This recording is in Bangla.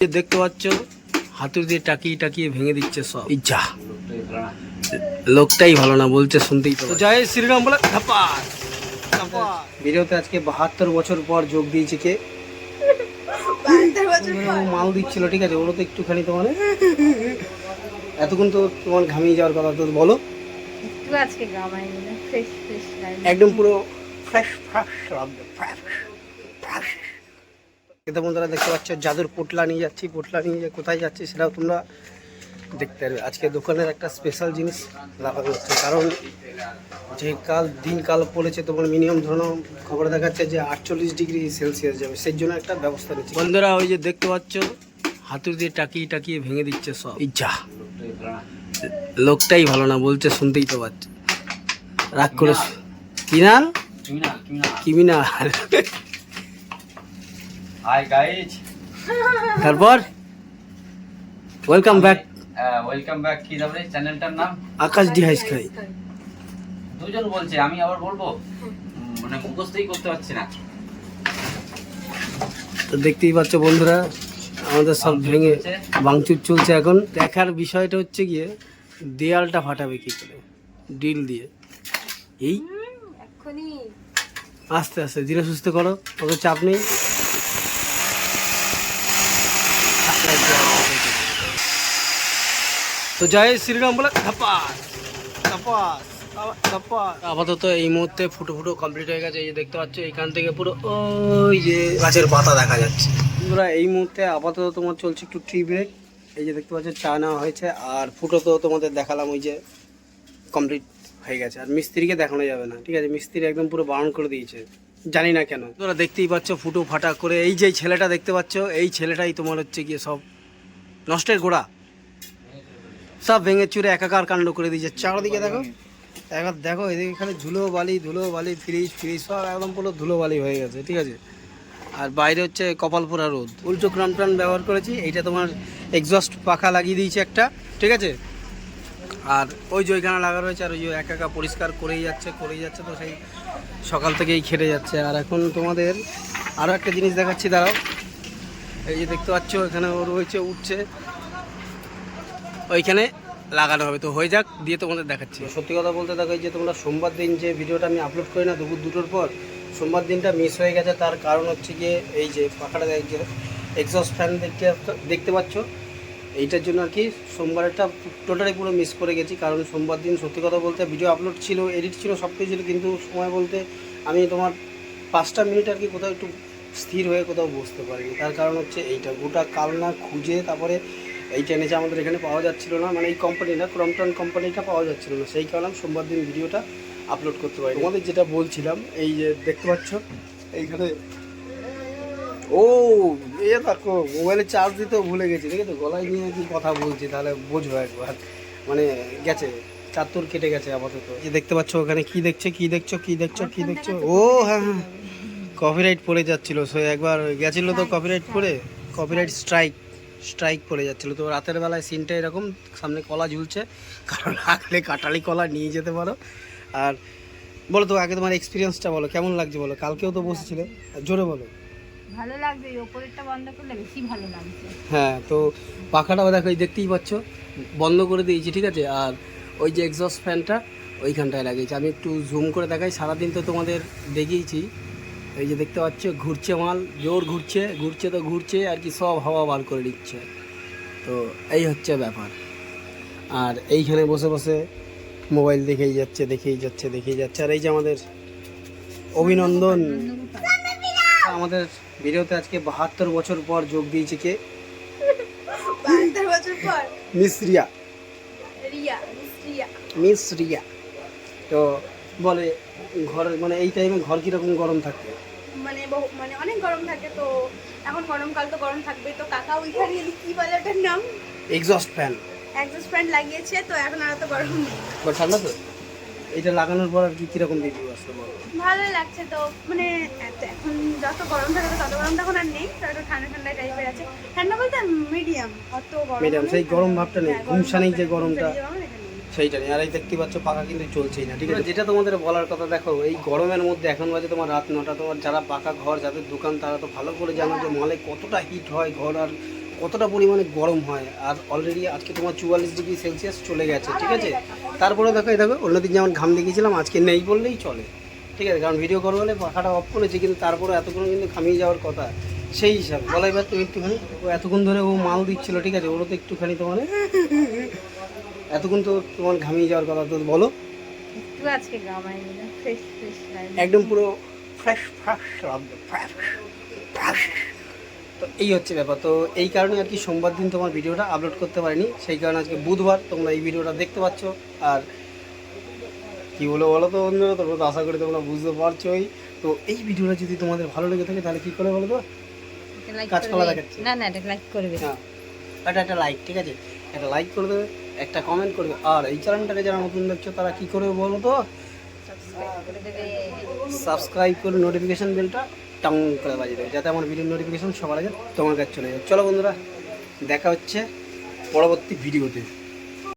দেখতে পাচ্ছ হাতুর দিয়ে টাকিয়ে টাকিয়ে ভেঙে দিচ্ছে সব। এই যা। লোকটাই ভালো না বলছে শুনতেই তো জয় শ্রীরাম বলে ধাপাস ভিডিওতে আজকে বাহাত্তর বছর পর যোগ দিয়েছে কে? মাল দিচ্ছিল ঠিক আছে ওরও তো একটুখানি তোমার এতক্ষণ তো তোমার ঘামিয়ে যাওয়ার কথা তো বলো। আজকে গামাই ফ্রেশ ফ্রেশ লাগে একদম পুরো ফ্রেশ ফ্রেশ ফ্রেশ ফ্রেশ এটা বন্ধুরা দেখতে পাচ্ছ জাদুর পোটলা নিয়ে যাচ্ছি পোটলা নিয়ে কোথায় যাচ্ছি সেটাও তোমরা দেখতে পারবে। আজকে দোকানের একটা স্পেশাল জিনিস লাগানো হচ্ছে কারণ যে কাল দিন কাল পড়েছে তোমার মিনিমাম ধরো খবর দেখাচ্ছে যে আটচল্লিশ ডিগ্রি সেলসিয়াস যাবে সেই জন্য একটা ব্যবস্থা নিচ্ছে। বন্ধুরা ওই যে দেখতে পাচ্ছ হাতুড়ি দিয়ে টাকিয়ে টাকিয়ে ভেঙে দিচ্ছে সব। ইচ্ছা লোকটাই ভালো না বলছে শুনতেই তো পাচ্ছে। রাগ করে কি নাম কিমিনার হাই গাইজ তারপর? ওয়েলকাম ব্যাক ওয়েলকাম ব্যাক কি তারপরে? চ্যানেলটার নাম? আকাশ ডিহাইস খাই দুজন বলছে আমি আবার বলব? মানে মুখস্থই করতে পারছি না। তো দেখতেই পাচ্ছ বন্ধুরা আমাদের সব ভেঙে ভাঙচুর চলছে এখন। দেখার বিষয়টা হচ্ছে গিয়ে দেয়ালটা ফাটাবে কি করে? ডিল দিয়ে। এই। আস্তে আস্তে ধীরে সুস্থ করো অত চাপ নেই। তো জয় শ্রীরাম বলে ধাপাস ধাপাস ধাপাস। আপাতত এই মুহূর্তে ফুটো ফুটো কমপ্লিট হয়ে গেছে এই যে দেখতে পাচ্ছ এখান থেকে পুরো ওই যে গাছের পাতা দেখা যাচ্ছে। বন্ধুরা এই মুহূর্তে আপাতত তোমার চলছে একটু ট্রি ব্রেক এই যে দেখতে পাচ্ছ চা নেওয়া হয়েছে আর ফুটো তো তোমাদের দেখালাম ওই যে কমপ্লিট হয়ে গেছে। আর মিস্ত্রিকে দেখানো যাবে না ঠিক আছে? মিস্ত্রি একদম পুরো বারণ করে দিয়েছে। জানি না কেন। তোরা দেখতেই পাচ্ছ ফুটো ফাটা করে, এই যে ছেলেটা দেখতে পাচ্ছ, এই ছেলেটাই তোমার হচ্ছে গিয়ে সব নষ্টের গোড়া। সব ভেঙে চুরে একাকার কাণ্ড করে দিয়েছে। চারদিকে দেখো একবার দেখো, এদিকে এখানে ধুলো বালি ধুলো বালি ফ্রিজ ফ্রিজ, সব একদম পুরো ধুলো বালি হয়ে গেছে, ঠিক আছে? আর বাইরে হচ্ছে কপালপুরা রোদ উল্টো ক্রাম টান ব্যবহার করেছি, এইটা তোমার এক্সস্ট পাখা লাগিয়ে দিয়েছে একটা, ঠিক আছে? আর ওই যে ওইখানে লাগা রয়েছে, আর ওই একা একা পরিষ্কার করেই যাচ্ছে করেই যাচ্ছে, তো সেই সকাল থেকেই খেটে যাচ্ছে। আর এখন তোমাদের আরও একটা জিনিস দেখাচ্ছি, দাঁড়াও। এই যে দেখতে পাচ্ছ, এখানে ও রয়েছে উঠছে। ওইখানে লাগানো হবে। তো হয়ে যাক, দিয়ে তোমাদের দেখাচ্ছি। সত্যি কথা বলতে দেখো যে তোমরা সোমবার দিন যে ভিডিওটা আমি আপলোড করি না, দুপুর দুটোর পর, সোমবার দিনটা মিস হয়ে গেছে। তার কারণ হচ্ছে গিয়ে, এই যে পাখাটা দেখ যে এক্সস্ট ফ্যান দেখতে দেখতে পাচ্ছ? এইটার জন্য আর কি সোমবারটা টোটালি পুরো মিস করে গেছি। কারণ সোমবার দিন সত্যি কথা বলতে ভিডিও আপলোড ছিল এডিট ছিল, সব কিছু ছিল, কিন্তু সময় বলতে আমি তোমার পাঁচটা মিনিট আর কি কোথাও একটু স্থির হয়ে কোথাও বসতে পারিনি। তার কারণ হচ্ছে এইটা গোটা কালনা খুঁজে তারপরে এইটা এনেছে আমাদের এখানে পাওয়া যাচ্ছিল না মানে এই কোম্পানিটা ক্রমটন কোম্পানিটা পাওয়া যাচ্ছিল না। সেই কারণে সোমবার দিন ভিডিওটা আপলোড করতে পারি তোমাদের যেটা বলছিলাম, এই যে দেখতে পাচ্ছ, এইখানে ও এ দেখো মোবাইলে চার্জ দিতেও ভুলে গেছি ঠিক আছে গলায় নিয়ে কি কথা বলছি তাহলে বোঝো একবার। মানে গেছে চাত্তর কেটে গেছে আপাতত। যে দেখতে পাচ্ছ ওখানে কি দেখছে কি দেখছ কি দেখছ কি দেখছ? ও হ্যাঁ হ্যাঁ। কপিরাইট পড়ে যাচ্ছিল সো একবার গেছিল তো কপিরাইট পড়ে? কপিরাইট স্ট্রাইক স্ট্রাইক পড়ে যাচ্ছিল। তো রাতের বেলায় সিনটা এরকম সামনে কলা ঝুলছে কারণ রাখলে কাটালি কলা নিয়ে যেতে পারো। আর বলো তো আগে তোমার এক্সপিরিয়েন্সটা বলো কেমন লাগছে বলো? কালকেও তো বসেছিলে জোরে বলো। ভালো লাগবে ওপরেরটা বন্ধ করলে বেশি ভালো লাগছে। হ্যাঁ তো পাখাটাও দেখো এই দেখতেই পাচ্ছ বন্ধ করে দিয়েছি ঠিক আছে? আর ওই যে এক্সস্ট ফ্যানটা ওইখানটায় লাগিয়েছি। আমি একটু জুম করে দেখাই সারাদিন তো তোমাদের দেখিয়েছি। এই যে দেখতে পাচ্ছ ঘুরছে মাল জোর ঘুরছে ঘুরছে তো ঘুরছে আর কি সব হাওয়া বার করে দিচ্ছে। তো এই হচ্ছে ব্যাপার। আর এইখানে বসে বসে মোবাইল দেখেই যাচ্ছে দেখেই যাচ্ছে দেখেই যাচ্ছে। আর এই যে আমাদের অভিনন্দন। আমাদের ভিডিওতে আজকে বাহাত্তর বছর পর যোগ দিয়েছে কে? বাহাত্তর বছর পর? মিস রিয়া। মিস রিয়া। তো বলে ঘর মানে এই টাইমে ঘর কীরকম গরম থাকে? মানে বহু- মানে অনেক গরম থাকে তো এখন গরমকাল তো গরম থাকবে তো কাকা ওইখানে কি বলে ওটার নাম? এক্সস্ট ফ্যান অ্যাডজাস্ট ফ্যান লাগিয়েছে তো এখন আর তো গরম নেই। ঠান্ডা তো? এটা লাগানোর পর আর কি কীরকম রিভিউ আসলো ভালো লাগছে তো। মানে এখন যত গরম থাকে তত গরম তখন আর নেই। তো একটু ঠান্ডা ঠান্ডা টাইপের আছে। ঠান্ডা বলতে মিডিয়াম অত গরম Medium, সেই গরম ভাবটা নেই, হ্যাঁ, যে গরমটা। গুমসানি যে গরম, এটা নেই। সেইটা নেই। আর এই দেখতে পাচ্ছ পাখা কিন্তু চলছেই না ঠিক আছে? যেটা তোমাদের বলার কথা দেখো এই গরমের মধ্যে এখন বাজে তোমার রাত নটা। তোমার যারা পাকা ঘর যাদের দোকান তারা তো ভালো করে জানো যে মলে কতটা হিট হয় ঘর আর কতটা পরিমাণে গরম হয়? আর অলরেডি আজকে তোমার চুয়াল্লিশ ডিগ্রি সেলসিয়াস চলে গেছে ঠিক আছে? তারপরে দেখো এই দেখো অন্যদিন যেমন ঘাম দেখিয়েছিলাম আজকে নেই বললেই চলে ঠিক আছে? কারণ ভিডিও করব হলে পাখাটা অফ করেছি কিন্তু তারপরে এতক্ষণ কিন্তু ঘামিয়ে যাওয়ার কথা সেই হিসাবে। বলা এবার তুমি একটুখানি ও এতক্ষণ ধরে ও মাল দিচ্ছিল ঠিক আছে? ওরও তো একটুখানি তোমার এতক্ষণ তো তোমার ঘামিয়ে যাওয়ার কথা তো বলো। আজকে একদম পুরো ফ্রেশ ফ্রেশ লাগবে ফ্রেশ ফ্রেশ তো এই হচ্ছে ব্যাপার। তো এই কারণে আর কি সোমবার দিন তোমার ভিডিওটা আপলোড করতে পারিনি। সেই কারণে আজকে বুধবার তোমরা এই ভিডিওটা দেখতে পাচ্ছ। আর কি বলো বলো তো বন্ধুরা? তোমরা তো আশা করি তোমরা বুঝতে পারছোই। তো এই ভিডিওটা যদি তোমাদের ভালো লেগে থাকে তাহলে কী করে বলো তো? এটা like দেখাচ্ছে। না না এটা লাইক করবে। হ্যাঁ। একটা একটা লাইক ঠিক আছে? একটা লাইক করে দেবে একটা কমেন্ট করবে। আর এই চ্যানেলটাকে যারা নতুন দেখছ তারা কি করবে বলো তো? সাবস্ক্রাইব করে নোটিফিকেশন বেলটা টাং করে বাজিয়ে দেবে। যাতে আমার ভিডিও নোটিফিকেশন সবার আগে তোমার কাছে চলে যায়। চলো বন্ধুরা, দেখা হচ্ছে পরবর্তী ভিডিওতে